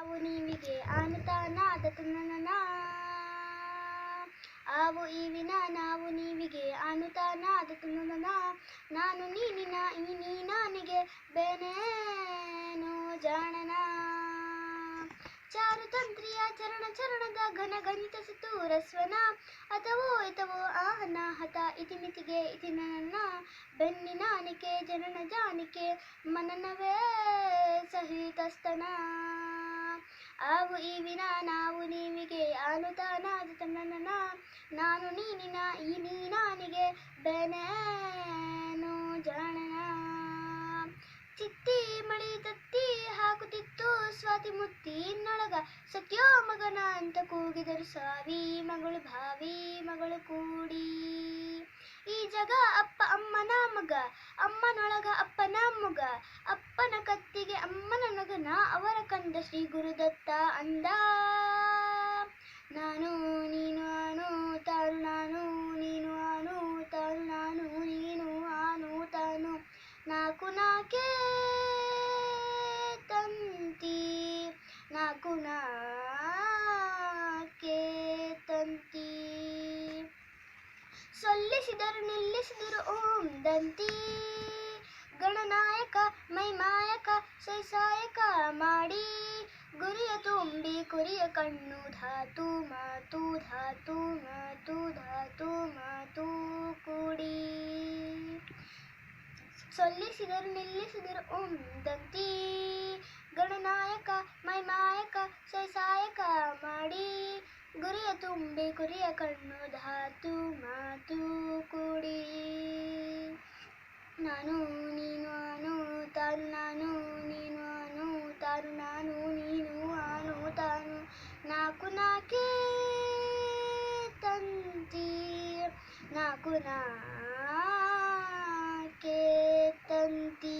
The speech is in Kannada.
ನಾವು ನೀವಿಗೆ ಆನುತಾನಾದ ತನನ ಆವು ಈವಿನ ನಾವು ನೀವಿಗೆ ಆನುತಾನ ತನನ ನಾನು ನೀನಿನ ಈ ನೀ ಬೇನೇನೋ ಬೇನೇನು ಜಾಣನ. ಚಾರುತಂತ್ರಿಯ ಚರಣ ಚರಣದ ಘನ ಗಣಿತ ರಸ್ವನ ಅಥವಾ ಇತವೋ ಆಹನ, ಹತ ಇತಿಮಿತಿಗೆ ಇತಿ ನನ್ನ ಬೆನ್ನಿನಾನಿಕೆ ಜನನ ಜಾನಿಕೆ, ಮನನವೇ. ಆವು ವಿನ ನಾವು ನೀವಿಗೆ ಅನುದಾನ ನಾನು ನೀನಿನ, ಈ ನೀ ನಾನಿಗೆ ಬೆನೇನು ಜಾಣನ. ಚಿತ್ತಿ ಮಳಿ ತತ್ತಿ ಹಾಕುತ್ತಿತ್ತು, ಸ್ವಾತಿ ಮುತ್ತಿ ನೊಳಗ ಸತ್ಯೋ ಮಗನ ಅಂತ ಕೂಗಿದರು. ಸಾವಿ ಮಗಳು, ಭಾವಿ ಮಗಳು ಕೂಡಿ. ಈ ಜಗ ಅಪ್ಪ ಅಮ್ಮನ ಮಗ ಅಮ್ಮನೊಳಗ ಅಪ್ಪನ ಮೊಗ. ಅಪ್ಪನ ಕತ್ತಿಗೆ ಅಮ್ಮನ ನಗನ ಅವರ ಕಂದ ಶ್ರೀ ಗುರುದತ್ತ ಅಂದ. ನಾನು ಸೊಲ್ಲಿಸಿದರು ನಿಲ್ಲಿಸಿದರು ಓಂ ದಂತಿ ಗಣನಾಯಕ ಮೈಮಾಯಕ ಸೈಸಾಯಕ ಮಾಡಿ ಗುರಿಯ ತುಂಬಿ ಕುರಿಯ ಕಣ್ಣು ಧಾತು ಮಾತು ಧಾತು ಮಾತು ಧಾತು ಮಾತು ಕೂಡಿ ಸೊಲ್ಲಿಸಿದರು ನಿಲ್ಲಿಸಿದರು ಓಂ ದಂತಿ ಗಣನಾಯಕ ಮೈಮಾಯಕ ಸೈಸಾಯಕ ಮಾಡಿ ಗುರಿಯ ತುಂಬಿ ಕುರಿಯ ಕಣ್ಣು ಧಾತು ಮಾತು ಕುಡಿ. ನಾನು, ನೀನು ಅನು ತಾನು, ನಾನು, ನೀನು ಅನು ತಾನು, ನಾನು, ನೀನು ಅನು ತಾನು, ನಾಕು, ನಾಕೆ, ತಂತಿ, ನಾಕು, ನಾಕೆ, ತಂತಿ.